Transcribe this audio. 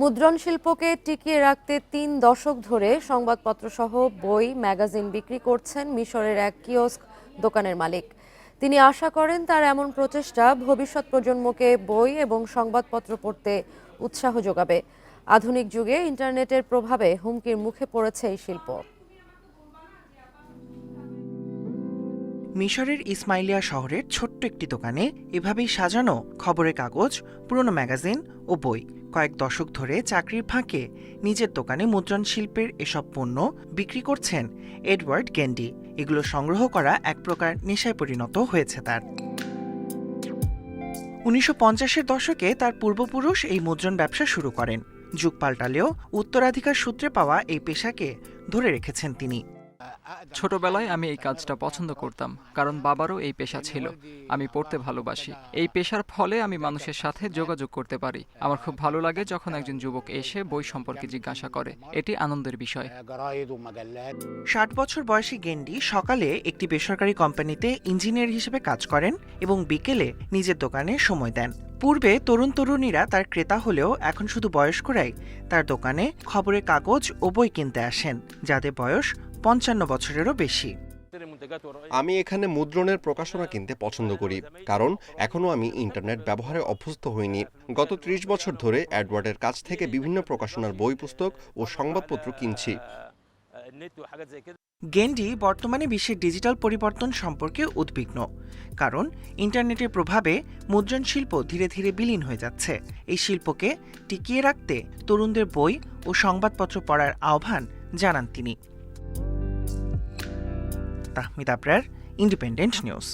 মুদ্রণ শিল্পকে টিকিয়ে রাখতে তিন দশক ধরে সংবাদপত্রসহ বই, ম্যাগাজিন বিক্রি করছেন মিশরের এক কিওস্ক দোকানের মালিক। তিনি আশা করেন তার এমন প্রচেষ্টা ভবিষ্যৎ প্রজন্মকে বই এবং সংবাদপত্র পড়তে উৎসাহ যোগাবে। আধুনিক যুগে ইন্টারনেটের প্রভাবে হুমকির মুখে পড়েছে এই শিল্প। মিশরের ইসমাইলিয়া শহরের ছোট্ট একটি দোকানে এভাবেই সাজানো খবরের কাগজ, পুরনো ম্যাগাজিন ও বই। কয়েক দশক ধরে চাকরির ফাঁকে নিজের দোকানে মুদ্রণ শিল্পের এসব পণ্য বিক্রি করছেন এডওয়ার্ড গেন্ডি। এগুলো সংগ্রহ করা এক প্রকার নেশায় পরিণত হয়েছে তার। উনিশশো পঞ্চাশের দশকে তার পূর্বপুরুষ এই মুদ্রণ ব্যবসা শুরু করেন। যুগ পাল্টালেও উত্তরাধিকার সূত্রে পাওয়া এই পেশাকে ধরে রেখেছেন তিনি। ছোটবেলায় আমি এই কাজটা পছন্দ করতাম, কারণ বাবারও এই পেশা ছিল। আমি পড়তে ভালোবাসি। এই পেশার ফলে আমি মানুষের সাথে যোগাযোগ করতে পারি। আমার খুব ভালো লাগে যখন একজন যুবক এসে বই সম্পর্কে জিজ্ঞাসা করে। এটি আনন্দের বিষয়। ষাট বছর বয়সী গেন্ডি সকালে একটি বেসরকারি কোম্পানিতে ইঞ্জিনিয়ার হিসেবে কাজ করেন এবং বিকেলে নিজের দোকানে সময় দেন। পূর্বে তরুণ তরুণীরা তার ক্রেতা হলেও এখন শুধু বয়স্করাই তার দোকানে খবরের কাগজ ও বই কিনতে আসেন যাদের বয়স পঞ্চান্ন বছরেরও বেশি। আমি এখানে মুদ্রণের প্রকাশনা কিনতে পছন্দ করি কারণ এখনও আমি ইন্টারনেট ব্যবহারে অভ্যস্ত হইনি। গত ত্রিশ বছর ধরে অ্যাডওয়ার্ডের কাছ থেকে বিভিন্ন প্রকাশনার বই পুস্তক ও সংবাদপত্র কিনছি। গেন্ডি বর্তমানে বিশ্বের ডিজিটাল পরিবর্তন সম্পর্কে উদ্বিগ্ন কারণ ইন্টারনেটের প্রভাবে মুদ্রণ শিল্প ধীরে ধীরে বিলীন হয়ে যাচ্ছে। এই শিল্পকে টিকিয়ে রাখতে তরুণদের বই ও সংবাদপত্র পড়ার আহ্বান জানান তিনি। Tahmid Abrar independent news